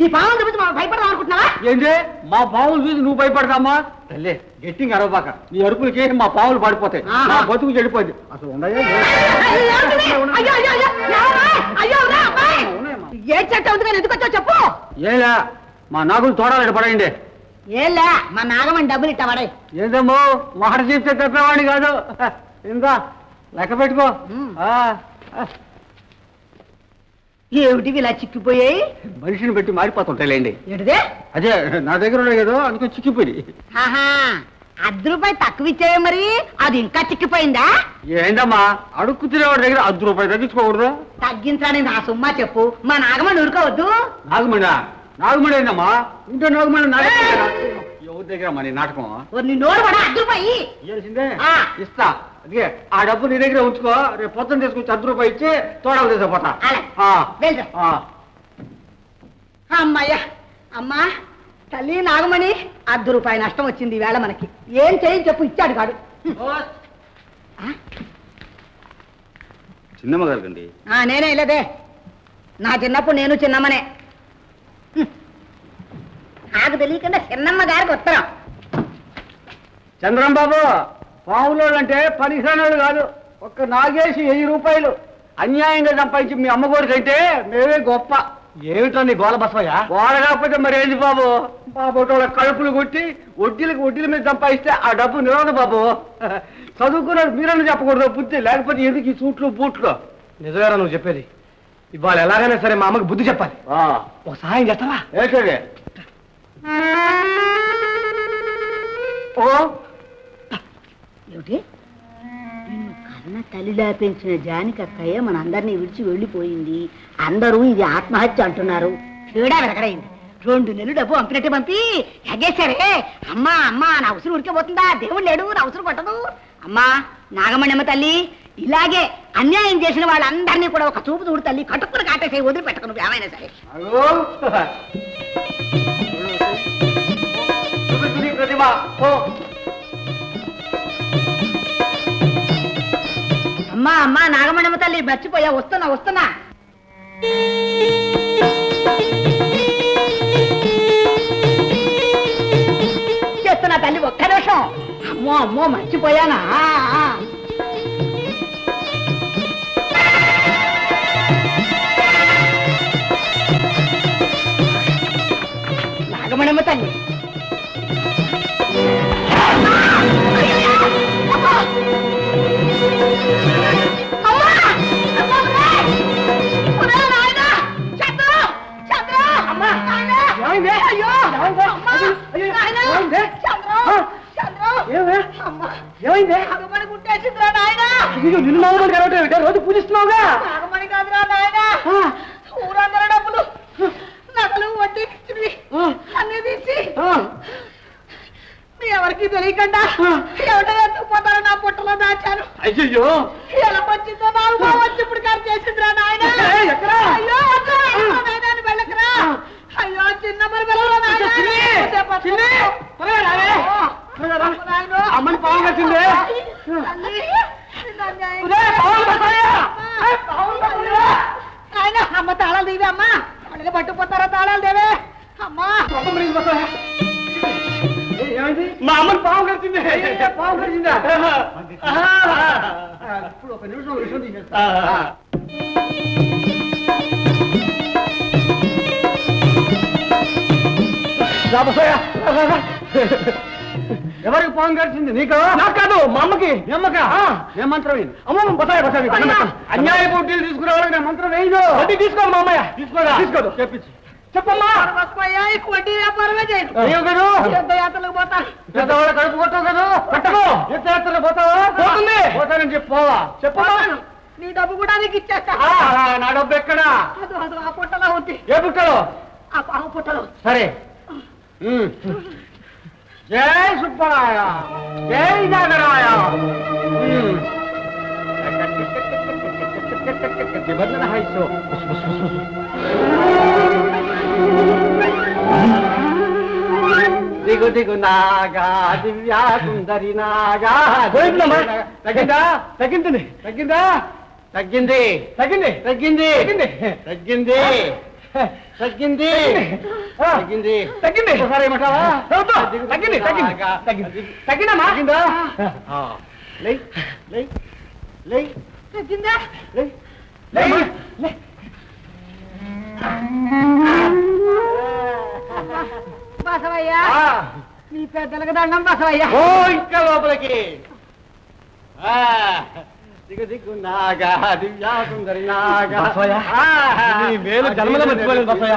నీ పాము చూపించి మనం భయపడదాం అనుకుంటున్నావా? ఏంటి మా పాములు చూసి నువ్వు భయపడతామా తల్లి గట్టిగా అరవబాక. నీ అరుపులకి మా పాములు పడిపోతాయి. నా బతుకు చెడిపోయింది. అసలు ఉన్నాయా? అయ్యో, అయ్యో, అయ్యో, అయ్యో, ఎవరా? అయ్యో, రా, అబ్బాయి. ఏ చెట్టు అవుతుంది కానీ ఎందుకు వచ్చావు చెప్పు? ఏలా? మా నాగులు తోడాలంటే పడండి ఏలే? మా నాగమని డబ్బులు ఇట్టవాడే ఏందమ్మో? మాట చెప్తే తప్పేవాడిని కాదు. ఇంకా లెక్క పెట్టుకో. ఆ. ఏమిటివి ఇలా చిక్కిపోయాయి మనిషిని పెట్టి మారిపోతుంటాయిలేండి. ఏంటిదే అదే నా దగ్గర ఉన్నాయి కదా అందుకని చిక్కిపోయి ఆహా అర్ధ రూపాయి తక్కువ ఇచ్చావే మరి అది ఇంకా చిక్కిపోయిందా? ఏందమ్మా అడుక్కు తినేవాడి దగ్గర అర్ధ రూపాయలు తగ్గించుకోకూడదు? తగ్గించడానికి నా సుమ్మా చెప్పు మా నాగమని ఊరుకోవద్దు. నాగమణి నాగమణి ఏందమ్మా? ఇంట్లో నాగమణి నా దగ్గర లేదా? ఎవరి దగ్గర మరి నాటకం? నీ నోరు పడ అర్ధ రూపాయి. ఇస్తా. అదే ఆ డబ్బు నీ దగ్గర ఉంచుకో. రేపు పొద్దున్న తీసుకొచ్చి అర్ధ రూపాయి ఇచ్చి తోడలు తీసుకుపోతా. అమ్మయ్య. అమ్మా తల్లి నాగమణి అర్ధ రూపాయి నష్టం వచ్చింది ఈవేళ మనకి. ఏం చేయి చెప్పు ఇచ్చాడు కాడు? చిన్నమ్మ గారికి ఆ, నేనే ఇలాదే. నా చిన్నప్పుడు నేను చిన్నమ్మనే. నాకు తెలియకుండా చిన్నమ్మ గారికి ఉత్తరం. చంద్రం బాబు. పావులోళ్ళు అంటే పనికిరానోళ్ళు కాదు. ఒక్క నాగేసి వెయ్యి రూపాయలు. అన్యాయంగా సంపాదించి మీ అమ్మగోరి కంటే మేమే గొప్ప. ఏమిటో నీ గోల బసవయ్య? గోల కాకపోతే మరి ఏంది బాబు? బాబు వాళ్ళ కడుపులు కొట్టి వడ్డీలకు వడ్డీల మీద సంపాదిస్తే ఆ డబ్బు నిలవదు బాబు. చదువుకున్నాడు మీరన్నా చెప్పకూడదు బుద్ధి లేకపోతే ఎందుకు ఈ సూట్లు బూట్లు? నిజమేరా నువ్వు చెప్పేది? ఇవాళ ఎలాగైనా సరే మా అమ్మకి బుద్ధి చెప్పాలి. ఒక సహాయం చేస్తావా? ఏంటది ఓ ఏమిటి? నిన్ను కన్న తల్లిలా పెంచిన జానికక్కయ్య మన అందరినీ విడిచి వెళ్ళిపోయింది. అందరూ ఇది ఆత్మహత్య అంటున్నారు. తేడా వెనకడైంది. రెండు నెలలు డబ్బు పంపినట్టు పంపి. ఎగేశారే. అమ్మా అమ్మా నా ఉసురు ఉడికిపోతుందా దేవుడు లేడు నా ఉసురు పట్టదు అమ్మా నాగమణమ్మ తల్లి ఇలాగే అన్యాయం చేసిన వాళ్ళందరినీ కూడా ఒక చూపు చూడు తల్లి కట్టుకుని కాటేసే వదిలిపెట్టకు నువ్వు ఏమైనా సరే. అగో. అమ్మా అమ్మా నాగమణమ్మ తల్లి మర్చిపోయా వస్తున్నా వస్తున్నా. చేస్తున్నా తల్లి ఒక్క నిమిషం. అమ్మో అమ్మో మర్చిపోయానా? నాగమణమ్మ తల్లి ఏమైంది నాగమణి గుట్టేసిందిరా నాయనా! అయ్యో, నిన్ను మామూలు కలవటం రోజు పూజిస్తున్నావుగా? నాగమణి కాదురా నాయనా! ఊరందరూ డబ్బులు నగలు వడ్డీ. అన్ని తీసి. మీ ఎవరికి తెలియకుండా ఎవడో నా పుట్టలో దాచాను అయ్యయ్యో. ఎలా వచ్చిందో నాకు వచ్చి ఇప్పుడు కారు చేసిందిరా నాయన? అయ్యో అయ్యో వెళ్ళకురా. అయ్యో చిన్న మరి వెళ్ళరా నాయనా. చిన్ని, కొద్దిసేపు పట్టు. చిన్ని, త్వరగా రావే. ఓ, త్వరగా రా. అమ్మ నాయనో. పాము కట్టాయా? అమ్మా, తాళాలు తీవే అమ్మా. వాళ్ళకి పట్టుకుపోతారా తాళాలు దేవే అమ్మా! మా అమ్మని పాము కట్టింది పాము ఇప్పుడు ఒక నిమిషం విషయం తీసేస్తా. రా బసయ్య, రా, రా, రా. ఎవరికి పాము కట్టింది నీకు? నాకు కాదు మా అమ్మకి. అమ్మక? ఏ మంత్రం వేయను అమ్మ బసాయ బసాయ అన్యాయ పోటీలు తీసుకురావాలని నేను మంత్రం వేయను వడ్డీ తీసుకోను మా అమ్మయ్య. తీసుకోదా తీసుకోదు. చెప్పించి చెప్పమ్మా. వడ్డీ వ్యాపారమే గారు తీర్థయాత్రలకు పెద్దవాళ్ళ కడుపు కొట్టవు కదా? కట్టకు. తీర్థయాత్రలు పోతావా? పోతుంది. పోతానని చెప్పి పోవా చెప్పమ్మా నీ డబ్బు కూడా నీకు ఇచ్చేస్తా. నా డబ్బు ఎక్కడా? అదో అదో ఆ పుట్టలో ఉంది. ఏ పుట్టలో? ఆ పుట్టలో సరే. జై సుబ్బరాయ జై నాగరాయ ఉమ్. నిబంధన హైసో. దిగు దిగు నాగా దివ్యా సుందరి నాగా. తగ్గిందా? తగ్గింది. తగ్గిందా? తగ్గింది. తగ్గింది. తగ్గింది. తగ్గింది. తగ్గింది. తగ్గింది. తగ్గింది. తగ్గింది. ఒకసారి ఏమంటావా? తగ్గింది తగ్గింది. తగ్గింది తగ్గిందమ్మా తగ్గిందా. లే లే లే. తగ్గిందా? లే. లేమ్మా. లే. బసవయ్యా ఆ. నీ పెద్దలకు దండం బసవయ్యా. ఓ ఇంకా లోపలికి. ఆ, దిగు నాగా దివ్యా సుందరి నాగా. బసవయ్య, ఆ, నీ మేలు జన్మలో మర్చిపోలేదు బసవయ్య.